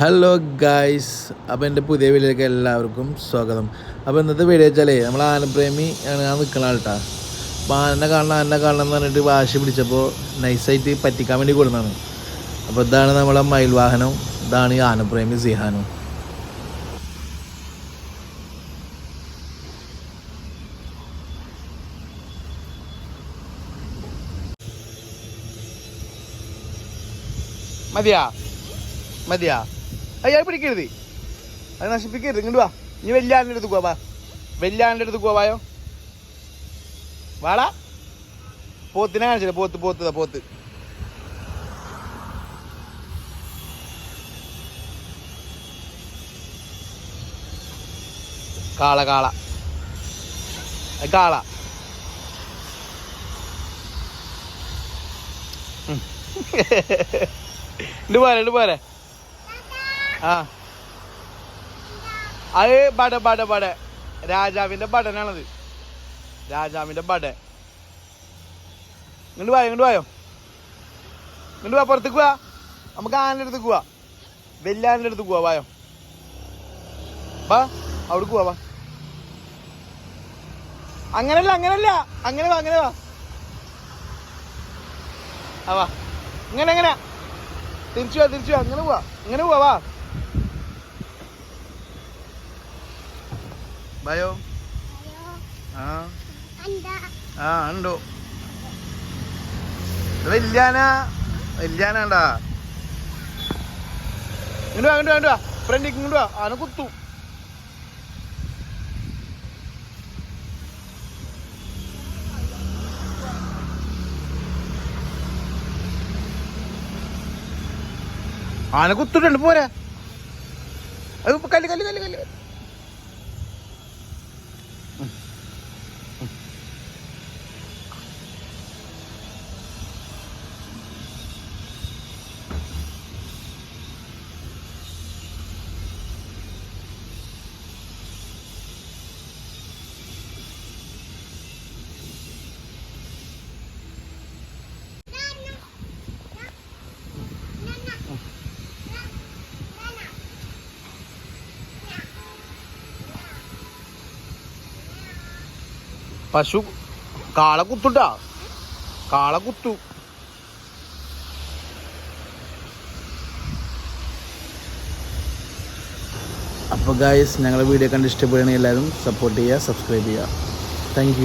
Hello guys അപ്പോൾ എന്റെ പുതിയ വീഡിയോയിലേക്ക് എല്ലാവർക്കും സ്വാഗതം. അപ്പോൾ ഇന്നത്തെ വീഡിയോ വെച്ചാലേ നമ്മൾ ആനപ്രേമി ആണ് ഞാൻ നിൽക്കണ ആൾട്ടാ. അപ്പോൾ ആനനെ കാണണം ആനനെ കാണണം എന്ന് പറഞ്ഞിട്ട് വാശി പിടിച്ചപ്പോൾ നൈസായിട്ട് പറ്റിക്കാൻ വേണ്ടി കൊടുക്കുന്നതാണ് അപ്പോൾ ഇതാണ് നമ്മളെ മയിൽ വാഹനം. ഇതാണ് ഈ ആനപ്രേമി സിഹാനും. മതിയാ? മതിയാ? അയ്യാ പിടിക്കരുത്. അത് നശിപ്പിക്കരുത്. ഇങ്ങോട്ട് വാ. ഇനി വലിയ ആന്റെ അടുത്ത് പോവാ വലിയ ആന്റെ അടുത്ത് പോവായോ വാടാ. പോത്തിനെ കാണിച്ചില്ല? പോത്ത് പോത്ത് പോത്ത്. കാള കാള. കാള. ഇണ്ട് പോരെ ഇണ്ട് പോരെ. അത് ബട ബട ബട. രാജാവിന്റെ ബടനാണത്. രാജാവിന്റെ ബട. ഇങ്ങോട്ട് വായോ ഇങ്ങോട്ട് വായോ? ഇങ്ങോട്ട് വാ പുറത്തേക്ക് പോവാ നമുക്ക് ആനന്റെ അടുത്ത് പോവാ. വലിയ ആനന്റെ അടുത്ത് പോവാ വായോ? വാ അവിടേക്ക് പോവാ അങ്ങനല്ല അങ്ങനല്ല. അങ്ങനെ വാ അങ്ങനെ വാ. ആ വാ. ഇങ്ങനെ എങ്ങനെ തിരിച്ചു വാ തിരിച്ചു വാ. അങ്ങനെ പോവാ ഇങ്ങനെ പോവാ വാ. ഭയോ ആ. ആ ഉണ്ടോ. ഇത് വല്യാന വല്യാനാണ്ടാ ഇങ്ങോട്ട് ഫ്രണ്ടിക്ക് ഇങ്ങോട്ട് വാ ആന കുത്തു. ആന കുത്തിട്ടുണ്ട് പോരെ. അത് കല്ല് കല്ല് കല്ല് കല്ല്. പശു കാള കുത്തുട്ടാ. കാള കുത്തു. അപ്പോൾ ഗായ്സ് ഞങ്ങളുടെ വീഡിയോ കണ്ട് ഇഷ്ടപ്പെടുകയാണെങ്കിൽ എല്ലാവരും സപ്പോർട്ട് ചെയ്യുക സബ്സ്ക്രൈബ് ചെയ്യുക. താങ്ക്